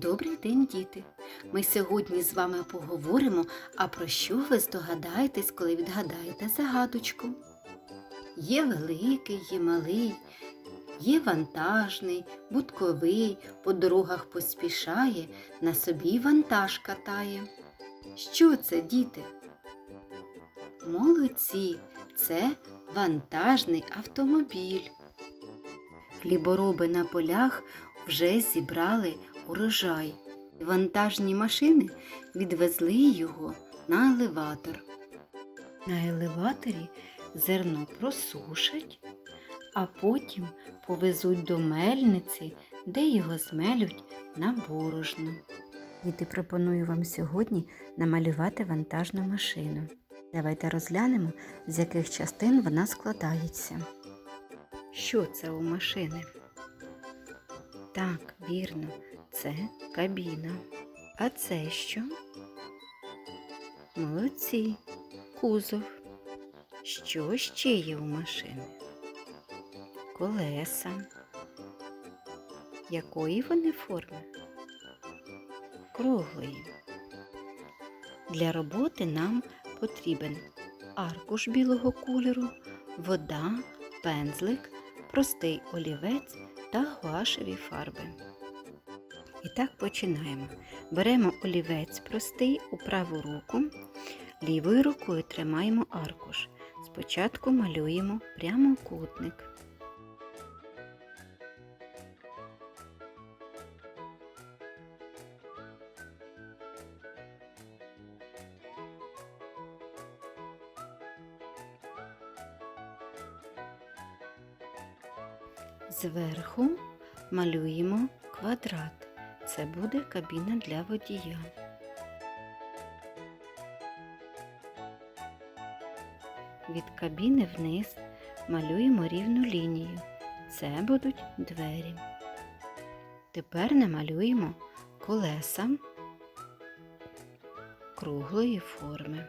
день, діти! Ми сьогодні з вами поговоримо, а про що ви здогадаєтесь, коли відгадаєте загадочку. Є великий, є малий, є вантажний, будковий, по дорогах поспішає, на собі вантаж катає. Що це, діти? Молодці, це вантажний автомобіль. Хлібороби на полях вже зібрали урожай. Вантажні машини відвезли його на елеватор. На елеваторі зерно просушать, а потім повезуть до мельниці, де його змелють на борошно. Діти, пропоную вам сьогодні намалювати вантажну машину. Давайте розглянемо, з яких частин вона складається. Що це у машини? Так, вірно, це кабіна. А це що? Молодці, кузов. Що ще є у машини? Колеса. Якої вони форми? Круглої. Для роботи нам потрібен аркуш білого кольору, вода, пензлик, простий олівець та гуашеві фарби. І так починаємо. Беремо олівець простий у праву руку, лівою рукою тримаємо аркуш. Спочатку малюємо прямокутник. Зверху малюємо квадрат. Це буде кабіна для водія. Від кабіни вниз малюємо рівну лінію. Це будуть двері. Тепер намалюємо колеса круглої форми.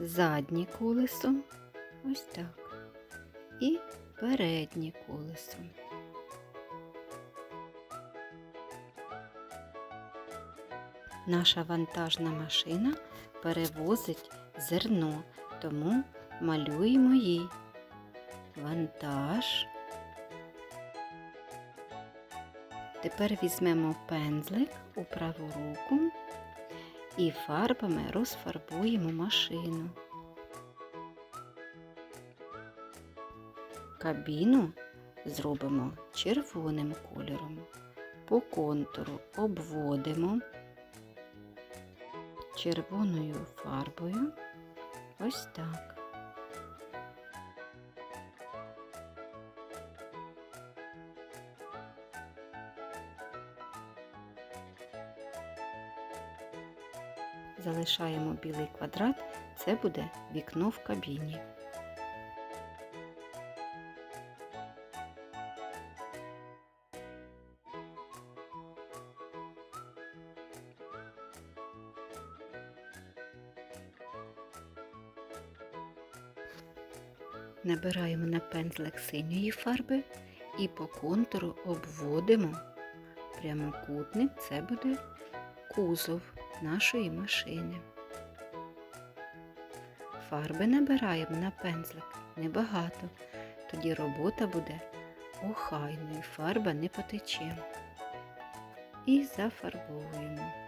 Заднє колесо ось так. І переднє колесо. Наша вантажна машина перевозить зерно, тому малюємо їй вантаж. Тепер візьмемо пензлик у праву руку і фарбами розфарбуємо машину. Кабіну зробимо червоним кольором. По контуру обводимо червоною фарбою. Ось так. Залишаємо білий квадрат, це буде вікно в кабіні. Набираємо на пензлик синьої фарби і по контуру обводимо прямокутник, це буде кузов нашої машини. Фарби набираємо на пензлик небагато, тоді робота буде охайною, фарба не потече. І зафарбовуємо.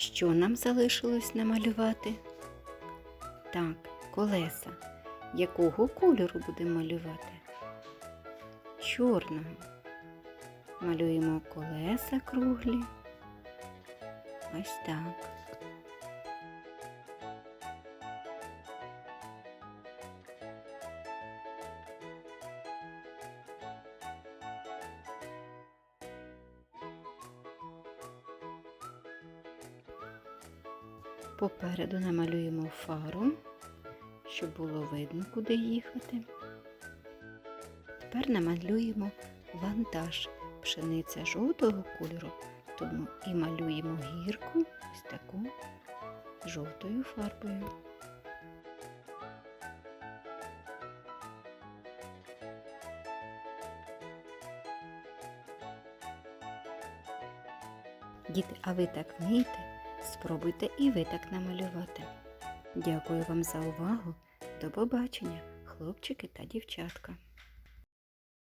Що нам залишилось намалювати? Так, колеса. Якого кольору будемо малювати? Чорного. Малюємо колеса круглі. Ось так. Попереду намалюємо фару, щоб було видно, куди їхати. Тепер намалюємо вантаж. Пшениця жовтого кольору, Тому і малюємо гірку ось таку жовтою фарбою. Діти, а ви так вмієте? Спробуйте і ви так намалювати. Дякую вам за увагу. До побачення, хлопчики та дівчатка.